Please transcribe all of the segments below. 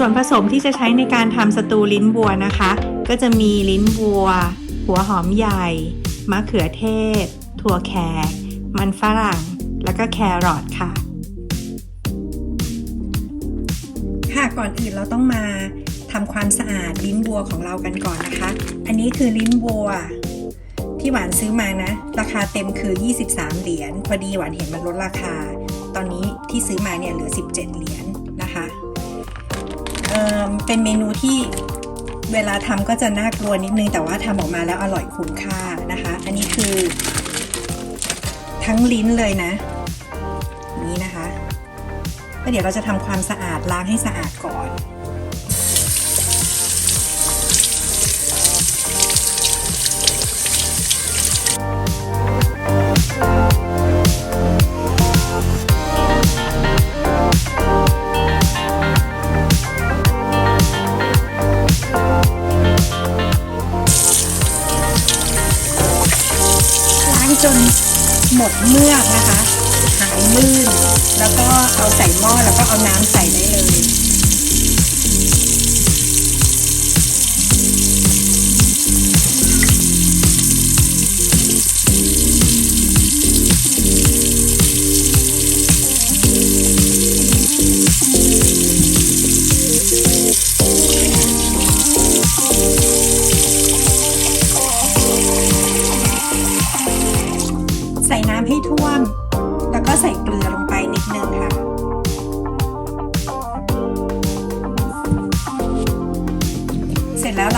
ส่วนผสมที่จะใช้ในการทำสตูลิ้นวัวนะคะ ก็จะมีลิ้นวัว หัวหอมใหญ่ มะเขือเทศ ถั่วแขก มันฝรั่ง แล้วก็แครอทค่ะ ค่ะก่อนอื่นเราต้องมาทำความสะอาดลิ้นวัวของเรากันก่อนนะคะ อันนี้คือลิ้นวัว ที่หวานซื้อมานะ ราคาเต็มคือ 23 เหรียญ พอดีหวานเห็นมันลดราคา ตอนนี้ที่ซื้อมาเนี่ยเหลือ 17 เหรียญ เป็นเมนูที่เวลาทำก็จะน่ากลัวนิดนึง แต่ว่าทำออกมาแล้วอร่อยคุ้มค่านะคะ อันนี้คือทั้งลิ้นเลยนะ นี้นะคะแล้วเดี๋ยวเราจะทำความสะอาดล้างให้สะอาดก่อน จนหมดเมือกนะคะ หายลื่น แล้วก็เอาใส่หม้อแล้วก็เอาน้ำใส่ได้เลย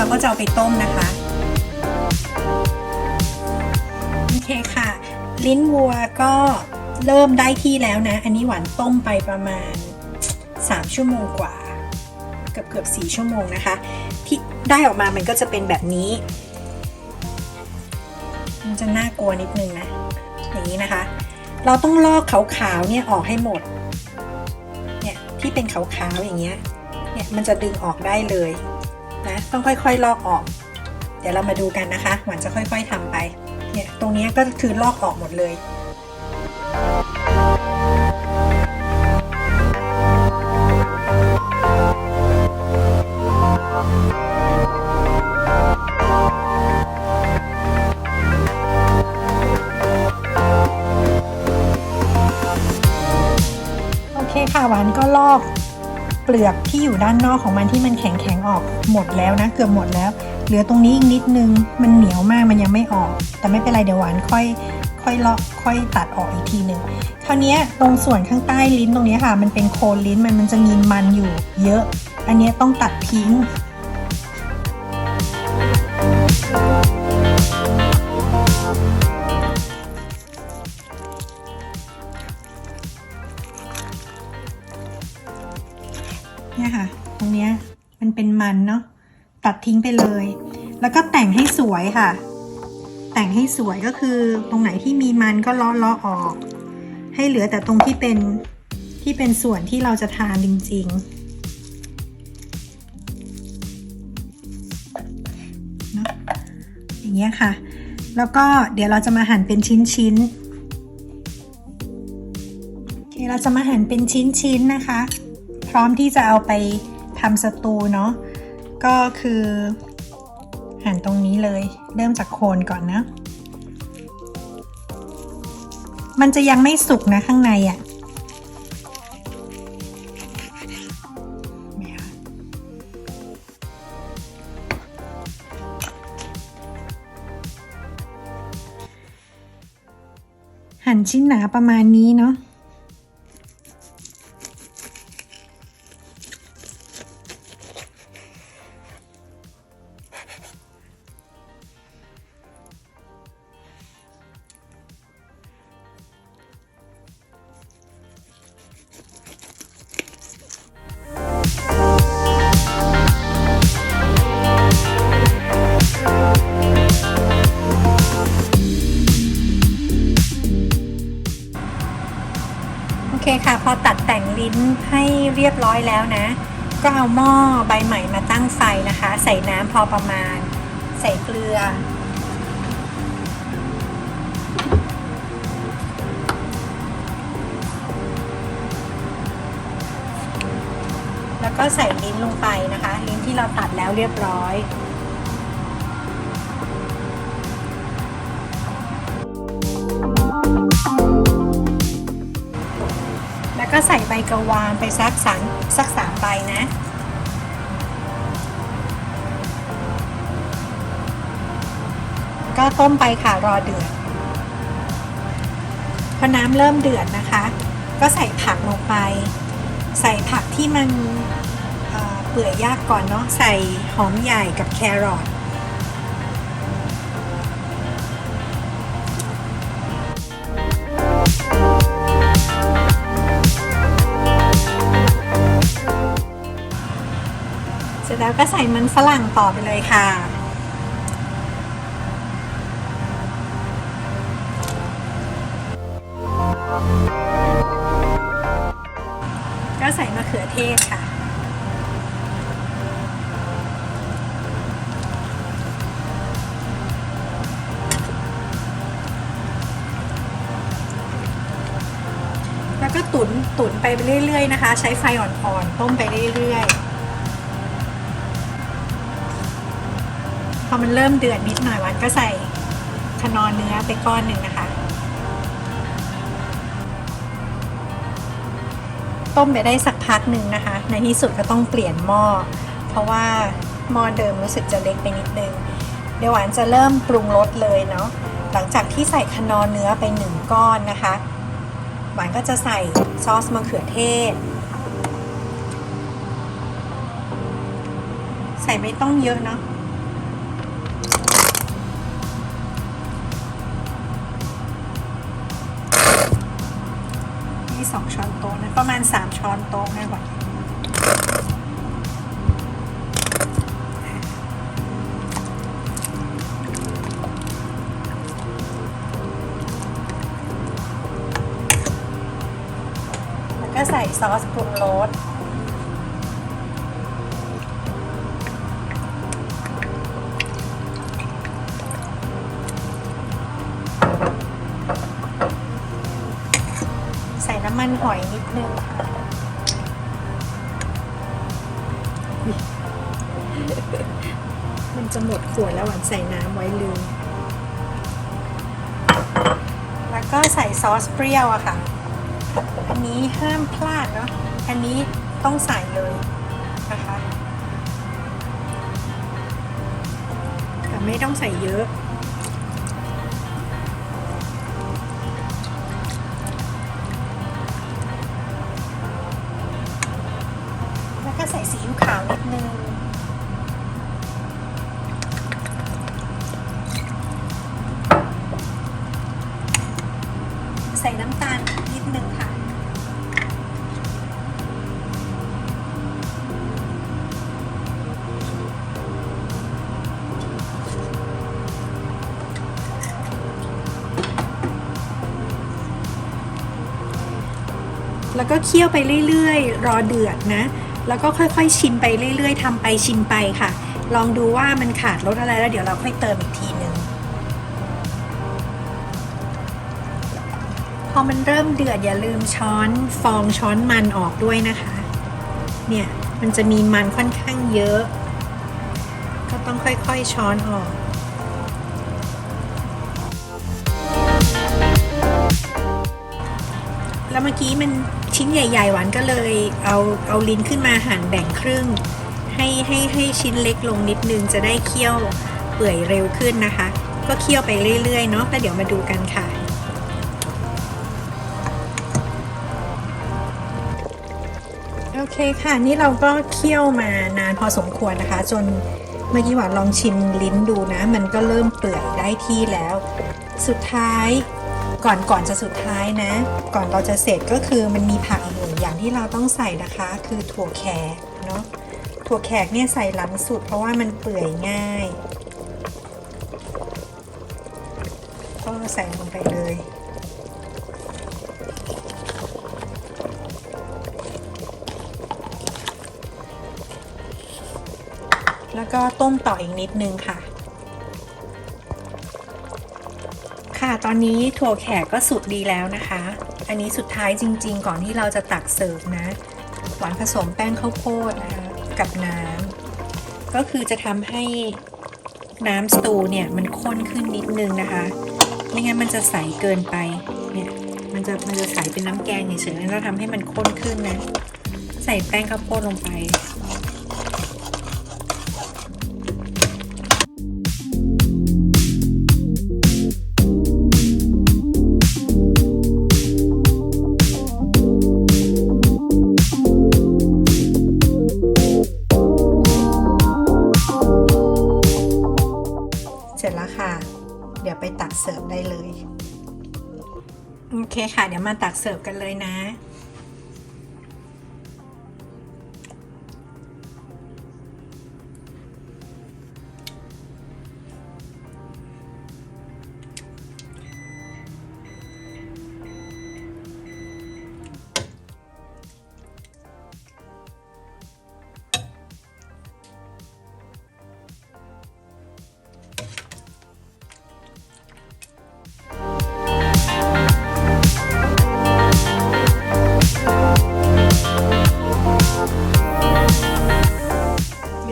เราก็จะเอาไปต้มนะคะ โอเคค่ะ ลิ้นวัวก็เริ่มได้ที่แล้วนะ อันนี้หวานต้มไปประมาณ 3 ชั่วโมงกว่า เกือบเกือบ4ชั่วโมงนะคะที่ได้ออกมามันก็จะเป็นแบบนี้ มันจะน่ากลัวนิดนึงนะ อย่างนี้นะคะ เราต้องลอกขาวๆเนี่ยออกให้หมด เนี่ยที่เป็นขาวๆอย่างเงี้ย เนี่ยมันจะดึงออกได้เลย นะต้องค่อยๆลอกออก เดี๋ยวเรามาดูกันนะคะหวานจะค่อย ๆทำไปเนี่ยตรงนี้ก็คือลอกออกหมดเลย ปลือกที่อยู่ด้านนอกของมันที่มันแข็งๆออกหมดแล้วนะ เกือบหมดแล้ว เหลือตรงนี้อีกนิดนึงมันเหนียวมากมันยังไม่ออก แต่ไม่เป็นไรเดี๋ยวหวานค่อยค่อยเลาะค่อยตัดออกอีกทีหนึ่งคราวนี้ตรงส่วนข้างใต้ลิ้นตรงนี้ค่ะ มันเป็นโคนลิ้นมันมันจะมีมันอยู่เยอะ อันนี้ต้องตัดทิ้ง เนี่ยค่ะ ตรงเนี้ยมันเป็นมันเนาะตัดทิ้งไปเลย แล้วก็แต่งให้สวยค่ะ แต่งให้สวยก็คือตรงไหนที่มีมันก็เลาะเลาะออก ให้เหลือแต่ตรงที่เป็นที่เป็นส่วนที่เราจะทานจริง ๆ เนาะอย่างเงี้ยค่ะ แล้วก็เดี๋ยวเราจะมาหั่นเป็นชิ้นๆโอเคเราจะมาหั่นเป็นชิ้นๆนะคะ พร้อมที่จะเอาไปทำสตูเนาะก็คือหั่นตรงนี้เลย เริ่มจากโคนก่อนนะมันจะยังไม่สุกนะข้างในอะ่ะเนี่ยค่ะหั่นชิ้นหนาประมาณนี้เนาะ โอเคค่ะ พอตัดแต่งลิ้นให้เรียบร้อยแล้วนะ ก็เอาหม้อใบใหม่มาตั้งไฟนะคะ ใส่น้ำพอประมาณ ใส่เกลือ แล้วก็ใส่ลิ้นลงไปนะคะ ลิ้นที่เราตัดแล้วเรียบร้อย ก็ใส่ใบกระวานไปสักสามสักสามใบนะ ก็ต้มไปค่ะรอเดือด พอน้ำเริ่มเดือดนะคะ ก็ใส่ผักลงไป ใส่ผักที่มันเเปื่อยยากก่อนเนาะใส่หอมใหญ่กับแครอท ร็จแล้วก็ใส่มันฝรั่งต่อไปเลยค่ะ ก็ใส่มะเขือเทศค่ะ แล้วก็ตุน ตุนไปเรื่อยๆนะคะ ใช้ไฟอ่อนๆ ต้มไปเรื่อยๆ พอมันเริ่มเดือดนิดหน่อยวันก็ใส่คนอนเนื้อไปก้อนหนึ่งนะคะ ต้มไปได้สักพักหนึ่งนะคะ ในที่สุดก็ต้องเปลี่ยนหม้อ เพราะว่าหม้อเดิมรู้สึกจะเล็กไปนิดนึง เดี๋ยวหวานจะเริ่มปรุงรสเลยเนาะ หลังจากที่ใส่คนอเนื้อไปหนึ่งก้อนนะคะ หวานก็จะใส่ซอสมะเขือเทศ ใส่ไม่ต้องเยอะเนาะ นี่สองช้อนโต๊ะนะประมาณสามช้อนโต๊ะง่ายกวาแล้วก็ใส่ซอสปรุงรส หอยนิดนึงค่ะมันจะหมดขวดแล้วหวานใส่น้ำไว้ลืม แล้วก็ใส่ซอสเปรี้ยวอะค่ะ อันนี้ห้ามพลาดเนาะ อันนี้ต้องใส่เลยนะคะ แต่ไม่ต้องใส่เยอะ ใส่ซีอิ๊วขาวนิดนึง ใส่น้ำตาลนิดนึงค่ะ แล้วก็เคี่ยวไปเรื่อยๆ รอเดือดนะ แล้วก็ค่อยๆ ชิมไปเรื่อย ๆทำไปชิมไปค่ะ ลองดูว่ามันขาดรสอะไรแล้วเดี๋ยวเราค่อยเติมอีกทีหนึ่งพอมันเริ่มเดือดอย่าลืมช้อนฟองช้อนมันออกด้วยนะคะ เนี่ยมันจะมีมันค่อนข้างเยอะ ก็ต้องค่อยๆช้อนออกแล้วเมื่อกี้มัน ชิ้นใหญ่ ๆ หวานก็เลยเอาเอาลิ้นขึ้นมาหั่นแบ่งครึ่ง ให้ให้ให้ชิ้นเล็กลงนิดนึงจะได้เคี่ยวเปื่อยเร็วขึ้นนะคะ ก็เคี่ยวไปเรื่อยๆเนาะแล้วเดี๋ยวมาดูกันค่ะโอเคค่ะนี่เราก็เคี่ยวมานานพอสมควรนะคะ จนเมื่อกี้หวานลองชิมลิ้นดูนะ มันก็เริ่มเปื่อยได้ที่แล้ว สุดท้าย ก่อนก่อนจะสุดท้ายนะ ก่อนเราจะเสร็จก็คือมันมีผักอีกหนึ่งอย่างที่เราต้องใส่นะคะ คือถั่วแขกเนาะถั่วแขกเนี่ยใส่หลังสุดเพราะว่ามันเปื่อยง่าย ก็ใส่ลงไปเลยแล้วก็ต้มต่ออีกนิดนึงค่ะ ค่ะตอนนี้ถั่วแขกก็สุกดีแล้วนะคะ อันนี้สุดท้ายจริง ๆ ก่อนที่เราจะตักเสิร์ฟนะ หวานผสมแป้งข้าวโพดนะคะกับน้ำก็คือจะทำให้น้ำสตูเนี่ยมันข้นขึ้นนิดนึงนะคะ ไม่งั้นมันจะใสเกินไปเนี่ยมันจะมันจะใสเป็นน้ำแกงเฉยๆแล้วทำให้มันข้นขึ้นนะ ใส่แป้งข้าวโพดลงไป ไปตักเสิร์ฟได้เลย โอเคค่ะ เดี๋ยวมาตักเสิร์ฟกันเลยนะ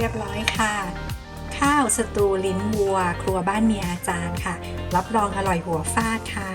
ยบร้อยค่ะ ข้าวสตูลิ้นวัว ครัวบ้านเมียอาจารย์ค่ะ รับรองอร่อยหัวฟาดค่ะ